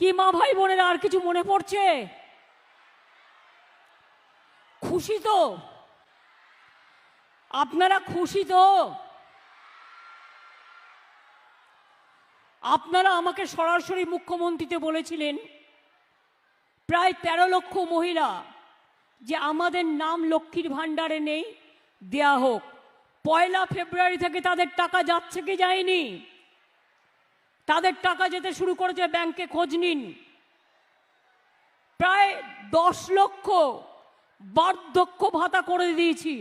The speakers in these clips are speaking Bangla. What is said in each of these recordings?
কি মা ভাই বোনেরা, আর কিছু মনে পড়ছে? খুশি তো? আপনারা খুশি তো? আপনারা আমাকে সরাসরি মুখ্যমন্ত্রীতে বলেছিলেন, প্রায় তেরো লক্ষ মহিলা যে আমাদের নাম লক্ষ্মীর ভাণ্ডারে নেই, দেয়া হোক। পয়লা ফেব্রুয়ারি থেকে তাদের টাকা যাচ্ছে কি যায়নি? তাদের টাকা যেতে শুরু করেছে ব্যাংকে খোঁজ নিন। প্রায় দশ লক্ষ বার্ধক্য ভাতা করে দিয়েছি।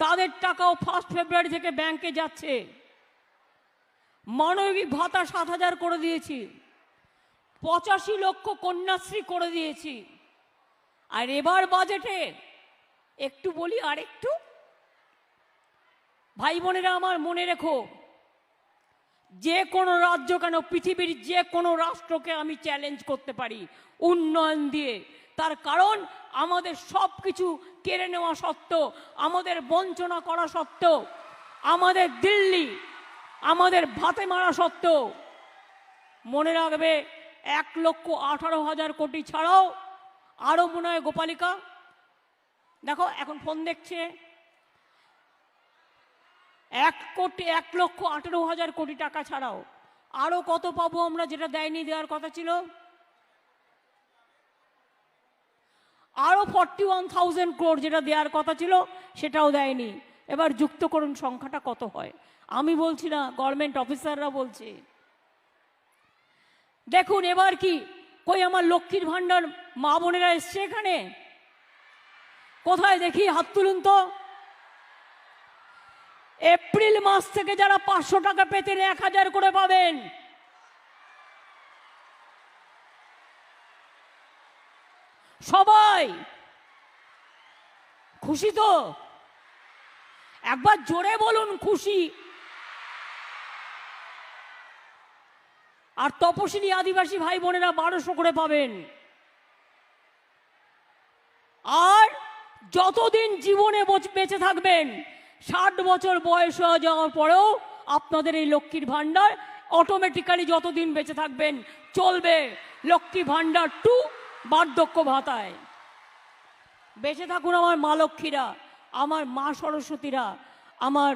তাদের টাকাও ফার্স্ট ফেব্রুয়ারি থেকে ব্যাংকে যাচ্ছে। মানবিক ভাতা সাত হাজার করে দিয়েছি। পঁচাশি লক্ষ কন্যাশ্রী করে দিয়েছি। আর এবার বাজেটে একটু বলি আর একটু ভাই বোনেরা আমার মনে রেখো যে কোনো রাজ্য কেন, পৃথিবীর যে কোনো রাষ্ট্রকে আমি চ্যালেঞ্জ করতে পারি, উন্নয়ন দিয়ে। তার কারণ, আমাদের সব কিছু কেড়ে নেওয়া সত্ত্বেও, আমাদের বঞ্চনা করা সত্ত্বেও, আমাদের দিল্লি, আমাদের ভাতে মারা সত্ত্বেও, মনে রাখবে, এক লক্ষ আঠারো হাজার কোটি ছাড়াও আরও মনে হয় গোপালিকা। দেখো, এখন ফোন দেখছে। এক কোটি, এক লক্ষ আঠেরো হাজার কোটি টাকা ছাড়াও আরও কত পাবো আমরা যেটা দেয়নি দেওয়ার কথা ছিল? আরও ফর্টি ওয়ান থাউজেন্ড ক্রোড যেটা দেওয়ার কথা ছিল, সেটাও দেয়নি। এবার যুক্ত করুন সংখ্যাটা কত হয়। আমি বলছি না গভর্নমেন্ট অফিসাররা বলছে। দেখুন, এবার কি? কই আমার লক্ষ্মীর ভাণ্ডার মা বোনেরা এসছে এখানে? কোথায় দেখি? হাত তুলুন তো। এপ্রিল মাস থেকে যারা পাঁচশো টাকা পেতেন এক হাজার করে পাবেন। সবাই, খুশি তো? একবার জোরে বলুন, খুশি। আর তপশিলি আদিবাসী ভাই বোনেরা বারোশো করে পাবেন। আর যতদিন জীবনে বেঁচে থাকবেন ষাট বছর বয়স হয়ে যাওয়ার পরেও আপনাদের এই লক্ষ্মীর ভাণ্ডার অটোমেটিক্যালি যতদিন বেঁচে থাকবেন চলবে। লক্ষ্মী ভাণ্ডার টু বার্ধক্য ভাতায়। বেঁচে থাকুন আমার মা লক্ষ্মীরা, আমার মা সরস্বতীরা, আমার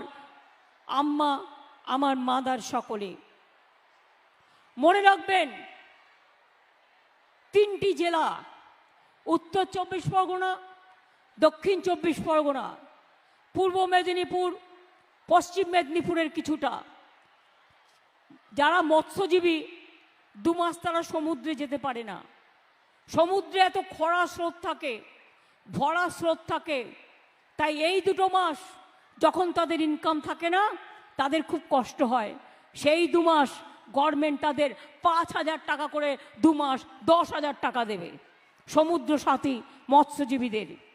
আম্মা, আমার মাদার সকলে। মনে রাখবেন, তিনটি জেলা, উত্তর চব্বিশ পরগনা, দক্ষিণ চব্বিশ পরগনা। পূর্ব মেদিনীপুর, পশ্চিম মেদিনীপুরের কিছুটা। যারা মৎস্যজীবী, দু মাস তারা সমুদ্রে যেতে পারে না। সমুদ্রে এত খরা স্রোত থাকে, ভরা স্রোত থাকে, তাই এই দুটো মাস যখন তাদের ইনকাম থাকে না, তাদের খুব কষ্ট হয়। সেই দু মাস গভর্নমেন্ট তাদের পাঁচ হাজার টাকা করে দু মাস দশ হাজার টাকা দেবে। সমুদ্র সাথী মৎস্যজীবীদের।